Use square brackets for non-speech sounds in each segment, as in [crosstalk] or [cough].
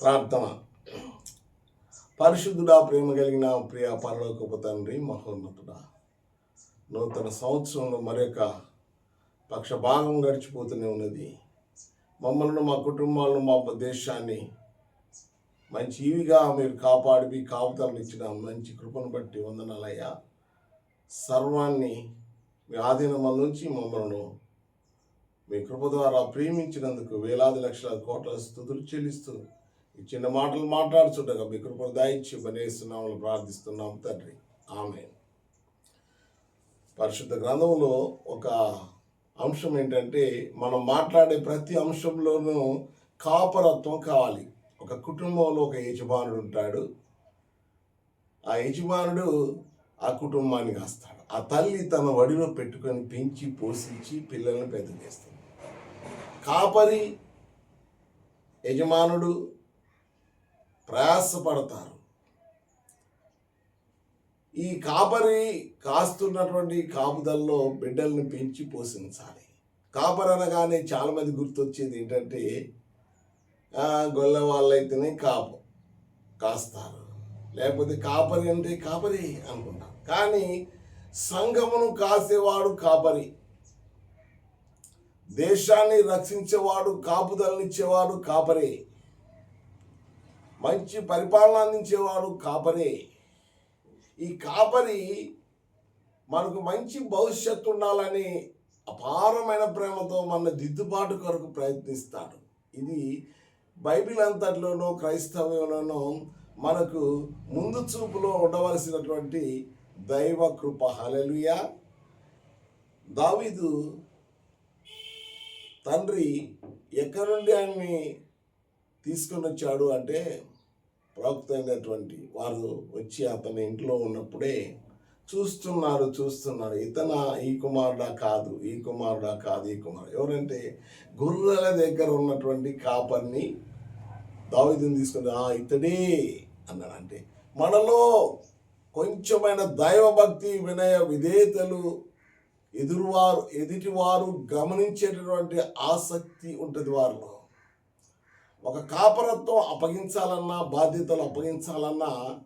ప్రార్థన. పరిశుద్ధుడా ప్రేమ కలిగిన ప్రియ పరలోకపు తండ్రి మహోన్నతుడా. నూతన సంవత్సరంలో మరొక పక్ష భాగం గడిచిపోతూనే ఉన్నది. మమ్మల్ని మా కుటుంబాలను మా దేశాన్ని మంచి ఇవిగా మీరు కాపాడి మీ కాపుతాలను ఇచ్చిన మంచి కృపను బట్టి వందనాలయ్యా. సర్వాన్ని మీ ఆధీనం నుంచి మమ్మల్ని మీ కృప ద్వారా ప్రేమించినందుకు వేలాది లక్షల కోట్ల స్థుతులు చెల్లిస్తూ ఈ చిన్న మాటలు మాట్లాడుచుండగా మీ కృపను దాయిచ్చి పనేస్తున్నామని ప్రార్థిస్తున్నాం తండ్రి. ఆమె పరిశుద్ధ గ్రంథంలో ఒక అంశం ఏంటంటే మనం మాట్లాడే ప్రతి అంశంలోనూ కాపరత్వం కావాలి. ఒక కుటుంబంలో ఒక యజమానుడు ఉంటాడు. ఆ యజమానుడు ఆ కుటుంబాన్ని కాస్తాడు. ఆ తల్లి తన వడిలో పెట్టుకొని పెంచి పోషించి పిల్లల్ని పెద్ద చేస్తుంది కాపరి యజమానుడు ప్రయాసపడతారు. ఈ కాపరి కాస్తున్నటువంటి కాపుదల్లో బిడ్డల్ని పెంచి పోషించాలి కాపరి అనగానే చాలామంది గుర్తొచ్చేది ఏంటంటే గొల్ల వాళ్ళైతేనే కాపు కాస్తారు. లేకపోతే కాపరి అంటే కాపరి అనుకుంటాం. కానీ సంఘమును కాసేవాడు కాపరి. దేశాన్ని రక్షించేవాడు కాపుదలనిచ్చేవాడు కాపరే. మంచి పరిపాలన అందించేవాడు కాపరే. ఈ కాపరి మనకు మంచి భవిష్యత్తు ఉండాలని అపారమైన ప్రేమతో మన దిద్దుబాటు కొరకు ప్రయత్నిస్తాడు. ఇది బైబిల్ అంతట్లోనూ క్రైస్తవంలోనూ మనకు ముందు చూపులో ఉండవలసినటువంటి దైవ కృప. హలలుయ దావీదు తండ్రి ఎక్కడి నుండి ఆయన్ని తీసుకొని వచ్చాడు అంటే ప్రవక్త అయినటువంటి వారు వచ్చి అతని ఇంట్లో ఉన్నప్పుడే చూస్తున్నారు చూస్తున్నారు. ఇతన ఈ కుమారుడా కాదు ఈ కుమారుడా కాదు ఈ కుమారుడు. ఎవరంటే గొర్రెల దగ్గర ఉన్నటువంటి కాపర్ని దావిదిని తీసుకుని "ఆ, ఇతడే అన్నాడు. అంటే మనలో కొంచెమైన దైవభక్తి వినయ విధేయతలు ఎదురువారు ఎదుటివారు గమనించేటటువంటి ఆసక్తి ఉంటుంది వారిలో. ఒక కాపరత్వం అప్పగించాలన్నా బాధ్యతలు అప్పగించాలన్నా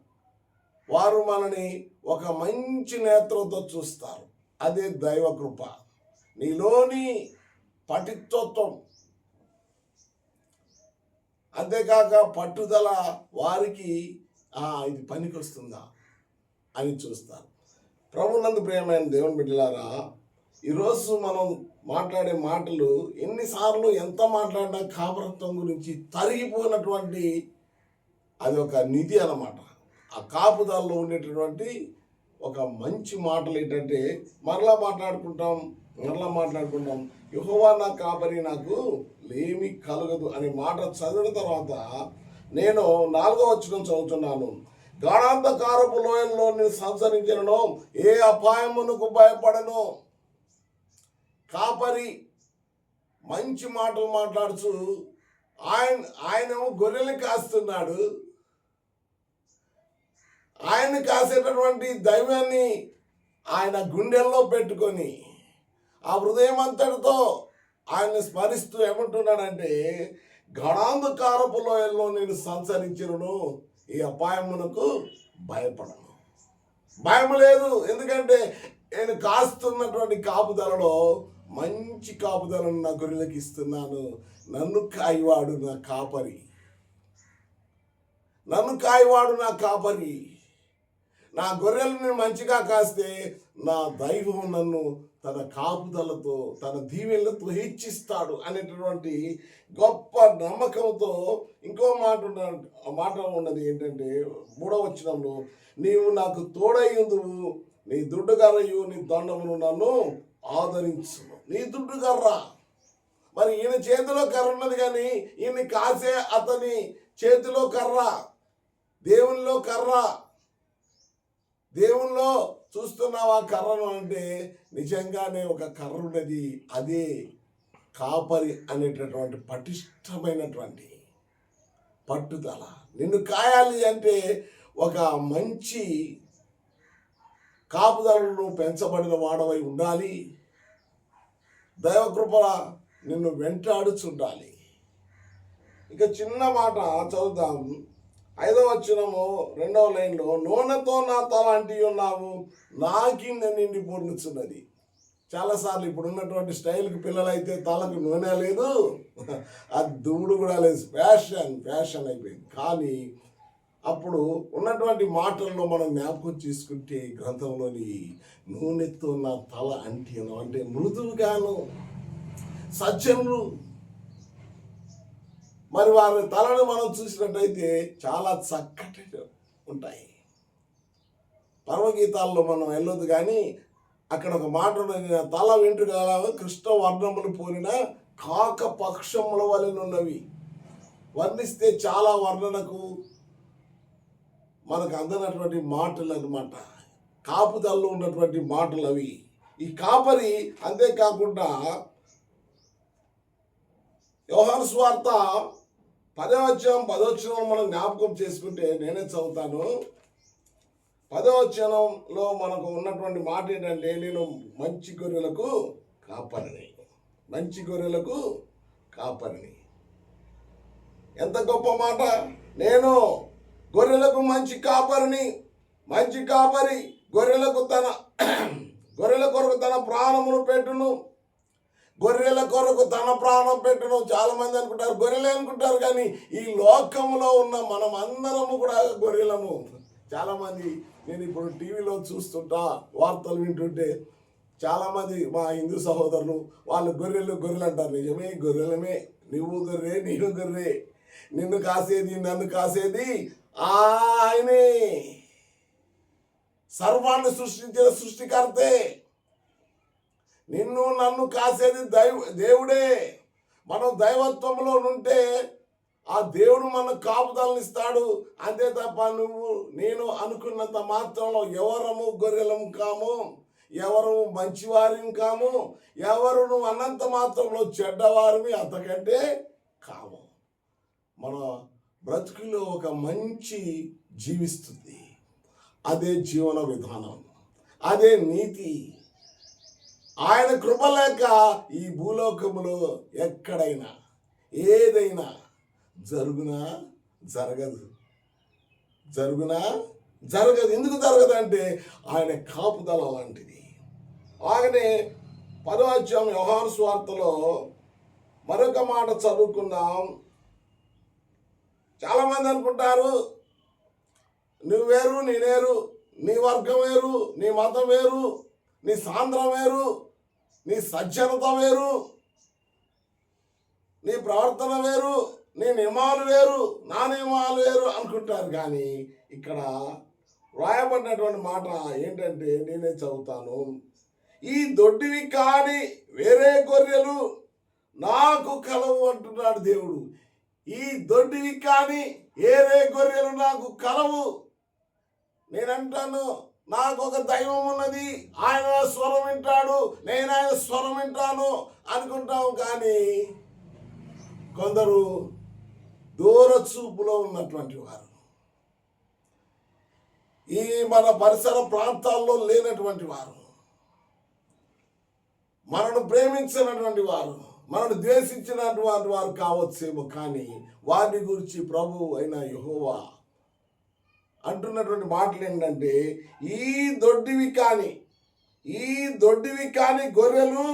వారు మనని ఒక మంచి నేత్రంతో చూస్తారు. అదే దైవ కృప. నీలోని పటిత్వత్వం. అంతేకాక పట్టుదల వారికి ఇది పనికొస్తుందా అని చూస్తారు. ప్రభునందు ప్రియమైన దేవుని బిడ్డలారా ఈరోజు మనం మాట్లాడే మాటలు ఎన్నిసార్లు ఎంత మాట్లాడినా కాపురత్వం గురించి తరిగిపోయినటువంటి అది ఒక నిధి అన్నమాట. ఆ కాపుదాల్లో ఉండేటటువంటి ఒక మంచి మాటలు ఏంటంటే మరలా మాట్లాడుకుంటాం మరలా మాట్లాడుకుంటాం యుహోవా నా కాపరి నాకు లేమి కలగదు అనే మాట చదివిన తర్వాత నేను నాలుగో వచ్చిన చదువుతున్నాను. గాఢాంధకారపు లోయల్లో నేను సంచరించను ఏ అపాయమునకు భయపడను. కాపరి మంచి మాటలు మాట్లాడుచు ఆయన ఆయన గొర్రెలు కాస్తున్నాడు. ఆయన కాసేటటువంటి దైవాన్ని ఆయన గుండెల్లో పెట్టుకొని ఆ హృదయం అంతటితో ఆయన్ని స్మరిస్తూ ఏమంటున్నాడంటే గణాంధకారపు లోయల్లో నేను సంచరించను ఈ అపాయమునకు భయపడను. భయం లేదు ఎందుకంటే నేను కాస్తున్నటువంటి కాపుదలలో మంచి కాపుదలను నా గొర్రెలకు ఇస్తున్నాను. నన్ను కాయవాడు నా కాపరి. నన్ను కాయవాడు నా కాపరి. నా గొర్రెలను మంచిగా కాస్తే నా దైవం నన్ను తన కాపుదలతో తన దీవెనలతో హెచ్చిస్తాడు అనేటటువంటి గొప్ప నమ్మకంతో ఇంకో మాట ఉన్న- మాట ఉన్నది ఏంటంటే మూడవ వచనంలో నీవు నాకు తోడయ్యుందువు నీ దుడ్డుగర్రయు నీ దండమును నన్ను ఆదరించును నీ దుడ్డు కర్ర మరి ఈయన చేతిలో కర్ర ఉన్నది కానీ ఈయన్ని కాసే అతని చేతిలో కర్ర. దేవునిలో కర్ర. దేవుల్లో చూస్తున్నావా కర్రను అంటే నిజంగానే ఒక కర్ర ఉన్నది. అదే కాపరి అనేటటువంటి పటిష్టమైనటువంటి పట్టుదల. నిన్ను కాయాలి అంటే ఒక మంచి కాపుదలను పెంచబడిన వాడవై ఉండాలి. దైవకృపల నిన్ను వెంటాడుచుండాలి. ఇక చిన్న మాట చదువుదాం. ఐదవ వచ్చినము రెండవ లైన్లో నూనెతో నా తల అంటి ఉన్నావు నా కింద నిండి పూర్ణిస్తున్నది. చాలాసార్లు ఇప్పుడు ఉన్నటువంటి స్టైల్కి పిల్లలైతే తలకు నూనె లేదు. ఆ దుమ్ముడు కూడా లేదు. ఫ్యాషన్ ఫ్యాషన్ అయిపోయింది. కానీ అప్పుడు ఉన్నటువంటి మాటల్లో మనం జ్ఞాపకం చేసుకుంటే గ్రంథంలోని నూనెతో నా తల అంటిను అంటే మృదువుగాను సజ్జనులు. మరి వారి తలను మనం చూసినట్టయితే చాలా చక్కటి ఉంటాయి. పర్వగీతాల్లో మనం వెళ్ళదు కానీ అక్కడ ఒక మాట ఉన్నది తల వెంట్రుక కృష్ణ వర్ణములు పోలిన కాక పక్షముల వలెనున్నవి. వర్ణిస్తే చాలా వర్ణనకు మనకు అందనటువంటి మాటలు అనమాట కాపుదల్లో ఉన్నటువంటి మాటలు అవి. ఈ కాపరి అంతేకాకుండా వ్యవహార స్వార్థ పదవచనం పదవచనం మనం జ్ఞాపకం చేసుకుంటే నేనే చదువుతాను. పదవచనంలో మనకు ఉన్నటువంటి మాట ఏంటంటే నేను మంచి గొర్రెలకు కాపరిని. మంచి గొర్రెలకు కాపరిని. ఎంత గొప్ప మాట! నేను గొర్రెలకు మంచి కాపరిని మంచి కాపరి గొర్రెలకు తన [clears throat] గొర్రెల కొరకు తన ప్రాణమును పెట్టును. గొర్రెల కొరకు తన ప్రాణం పెట్టును. చాలా మంది అనుకుంటారు గొర్రెలే అనుకుంటారు కానీ ఈ లోకంలో ఉన్న మనం అందరము కూడా గొర్రెలము. చాలా మంది నేను ఇప్పుడు టీవీలో చూస్తుంటా వార్తలు వింటుంటే చాలా మంది మా హిందూ సహోదరులు వాళ్ళు గొర్రెలు గొర్రెలు అంటారు. నిజమే గొర్రెలమే. నువ్వు గొర్రె నేను గొర్రె. నిన్ను కాసేది నన్ను కాసేది ఆయనే సర్వాన్ని సృష్టించిన సృష్టికర్తే. నిన్ను నన్ను కాసేది దైవ దేవుడే. మనం దైవత్వంలో ఉంటే ఆ దేవుడు మనకు కాపుదలనిస్తాడు అంతే తప్ప నువ్వు నేను అనుకున్నంత మాత్రంలో ఎవరము గొర్రెలము కాము ఎవరు మంచివారిని కాము ఎవరు నువ్వు అన్నంత మాత్రంలో చెడ్డవారిని అంతకంటే కాము. మన బ్రతుకులో ఒక మంచి జీవిస్తుంది. అదే జీవన విధానం. అదే నీతి. ఆయన కృప లేక ఈ భూలోకములో ఎక్కడైనా ఏదైనా జరుగునా? జరగదు. జరుగునా? జరగదు. ఎందుకు జరగదు అంటే ఆయన కాపుదల లాంటిది. అలాగనే పదవాచ్యం వ్యవహార స్వార్థలో మరొక మాట చదువుకుందాం. చాలామంది అనుకుంటారు నువ్వు వేరు నేనేరు నీ వర్గం వేరు నీ మతం వేరు నీ సాంద్రం వేరు నీ సజ్జనత వేరు నీ ప్రవర్తన వేరు నీ నియమాలు వేరు నా నియమాలు వేరు అనుకుంటారు. కానీ ఇక్కడ వ్రాయబడినటువంటి మాట ఏంటంటే నేనే చదువుతాను. ఈ దొడ్డివి కాని వేరే గొర్రెలు నాకు కలవు అంటున్నాడు దేవుడు. ఈ దొడ్డివి కానీ ఏరే గొర్రెలు నాకు కలవు. నేనంటాను నాకు ఒక దైవం ఉన్నది. ఆయన స్వరం వింటాడు నేను ఆయన స్వరం వింటాను అనుకుంటాం కానీ కొందరు దూర చూపులో ఉన్నటువంటి వారు. ఈ మన పరిసర ప్రాంతాల్లో లేనటువంటి వారు. మనను ప్రేమించినటువంటి వారు. మనను ద్వేషించినటువంటి వారు కావచ్చేమో కానీ వారిని గురించి ప్రభు అయిన యహోవా అంటున్నటువంటి మాటలు ఏంటంటే ఈ దొడ్డివి కానీ ఈ దొడ్డివి కానీ గొర్రెలు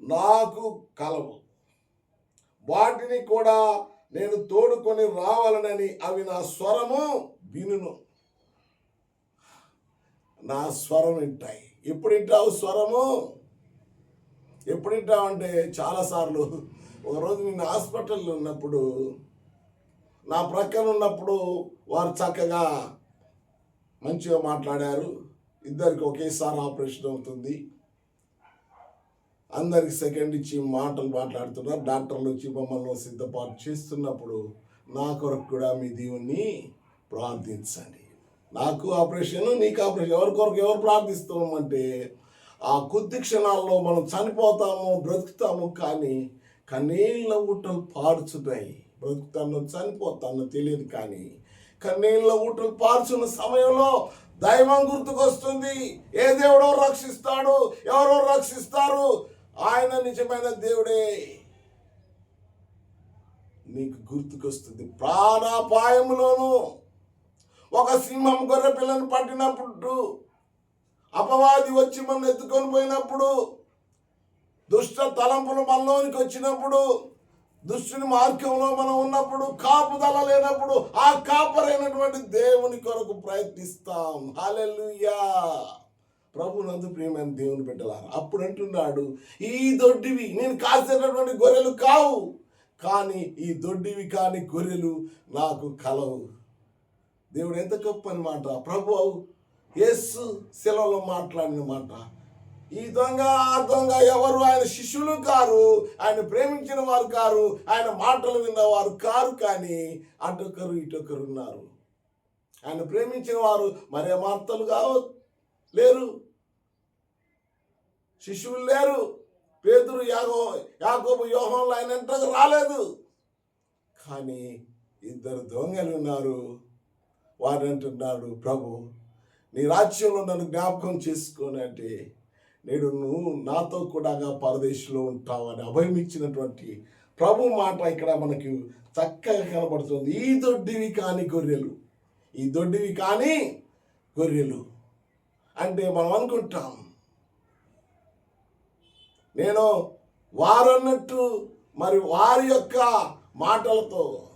నాకు కలవు. వాటిని కూడా నేను తోడుకొని రావాలనని అవి నా స్వరము వినును. నా స్వరం వింటాయి. ఎప్పుడు వింటావు స్వరము? ఎప్పుడు వింటావు అంటే చాలాసార్లు ఒకరోజు నేను హాస్పిటల్లో ఉన్నప్పుడు నా ప్రక్కన ఉన్నప్పుడు వారు చక్కగా మంచిగా మాట్లాడారు. ఇద్దరికి ఒకేసారి ఆపరేషన్ అవుతుంది. అందరికి సెకండ్ ఇచ్చి మాటలు మాట్లాడుతున్నారు. డాక్టర్లు వచ్చి మమ్మల్ని సిద్ధపాటు చేస్తున్నప్పుడు నా కొరకు కూడా మీ దేవుణ్ణి ప్రార్థించండి. నాకు ఆపరేషన్ నీకు ఆపరేషన్. ఎవరి కొరకు ఎవరు ప్రార్థిస్తామంటే ఆ కొద్ది క్షణాల్లో మనం చనిపోతాము బ్రతుకుతాము కానీ కన్నీళ్ళ ఊటలు పారుచున్నాయి బ్రతుకుతాను చనిపోతాను తెలియదు కానీ కన్నీళ్ళ ఊటలు పార్చున్న సమయంలో దైవం గుర్తుకొస్తుంది. ఏ దేవుడో రక్షిస్తాడు ఎవరో రక్షిస్తారు. ఆయన నిజమైన దేవుడే. నీకు గుర్తుకొస్తుంది ప్రాణాపాయములోను. ఒక సింహం గొర్రె పిల్లని పట్టినప్పుడు అపవాది వచ్చి మనం ఎత్తుకొని పోయినప్పుడు దుష్ట తలంపులు మనలోనికి వచ్చినప్పుడు దుష్టుని మార్గంలో మనం ఉన్నప్పుడు కాపుదల లేనప్పుడు ఆ కాపరైనటువంటి దేవుని కొరకు ప్రయత్నిస్తాం. హాలెలుయా ప్రభు నందు ప్రియమైన దేవుని బిడ్డలారా అప్పుడు అంటున్నాడు ఈ దొడ్డివి నేను కాసేటటువంటి గొర్రెలు కావు కానీ ఈ దొడ్డివి కాని గొర్రెలు నాకు కలవు. దేవుడు ఎంత గొప్ప అనమాట ప్రభు యేసు శిలలో మాట్లాడిన మాట. ఈ దొంగ ఆ దొంగ ఎవరు? ఆయన శిష్యులు కారు ఆయన ప్రేమించిన వారు కారు ఆయన మాటలు విన్నవారు కారు కానీ అటొకరు ఇటొకరు ఉన్నారు. ఆయన ప్రేమించిన వారు మరే మార్తలు కావు లేరు. శిష్యులు లేరు. పేదరు యాగో యాకోబు యోహంలో ఆయన ఎంతకు రాలేదు. కానీ ఇద్దరు దొంగలు ఉన్నారు. వారు అంటున్నాడు ప్రభు నీ రాజ్యంలో నన్ను జ్ఞాపకం చేసుకొని అంటే నేడు నువ్వు నాతో కూడా పరదేశంలో ఉంటావని అభయం ఇచ్చినటువంటి ప్రభు మాట ఇక్కడ మనకి చక్కగా కనబడుతుంది. ఈ దొడ్డివి కాని గొర్రెలు ఈ దొడ్డివి కాని గొర్రెలు అంటే మనం అనుకుంటాం నేను వారన్నట్టు మరి వారి యొక్క మాటలతో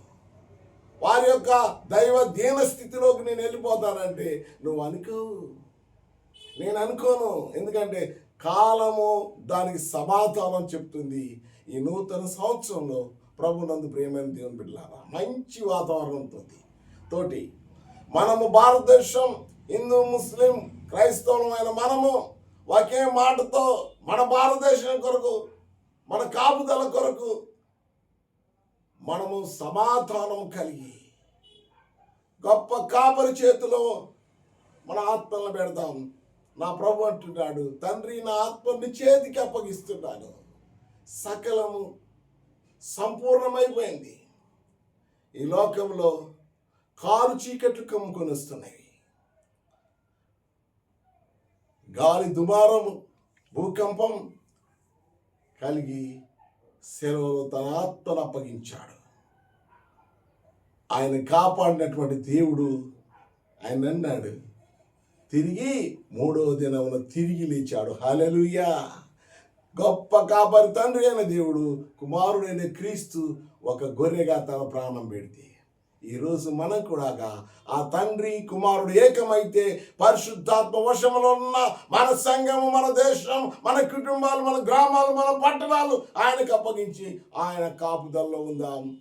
వారి యొక్క దైవ దీన స్థితిలోకి నేను వెళ్ళిపోతానంటే నువ్వు అనుకో. నేను అనుకోను. ఎందుకంటే కాలము దానికి సమాధానం చెప్తుంది. ఈ నూతన సంవత్సరంలో ప్రభు నందు ప్రియమైన దేవుని బిడ్డలారా మంచి వాతావరణంతో తోటి మనము భారతదేశం హిందూ ముస్లిం క్రైస్తవులమైన మనము ఒకే మాటతో మన భారతదేశం కొరకు మన కాపుదల కొరకు మనము సమాధానం కలిగి గొప్ప కాపరి చేతిలో మన ఆత్మలను పెడదాం. నా ప్రభు అంటున్నాడు తండ్రి నా ఆత్మని చేతికి అప్పగిస్తున్నాను. సకలము సంపూర్ణమైపోయింది. ఈ లోకంలో కారు చీకట్లు కమ్ముకొని వస్తున్నాయి. గాలి దుమారము భూకంపం కలిగి సెలవులో తన ఆత్మను అప్పగించాడు. ఆయన కాపాడినటువంటి దేవుడు ఆయన అన్నాడు తిరిగి మూడవ దినమున తిరిగి లేచాడు. హలలుయా గొప్ప కాపరి తండ్రి అయిన దేవుడు కుమారుడైన క్రీస్తు ఒక గొర్రెగా తన ప్రాణం పెడితే ఈరోజు మనం కూడా ఆ తండ్రి కుమారుడు ఏకమైతే పరిశుద్ధాత్మ వశంలో ఉన్న మన సంఘము మన దేశం మన కుటుంబాలు మన గ్రామాలు మన పట్టణాలు ఆయనకు అప్పగించి ఆయన కాపుదల్లో ఉందాం.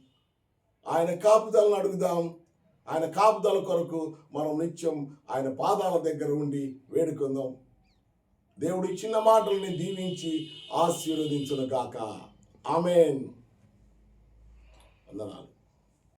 ఆయన కాపుదలను అడుగుదాం. ఆయన కాపుదల కొరకు మనం నిత్యం ఆయన పాదాల దగ్గర ఉండి వేడుకుందాం. దేవుడు ఇచ్చిన మాటల్ని దీవించి ఆశీర్వదించును గాక ఆమెన్. వందనాలు.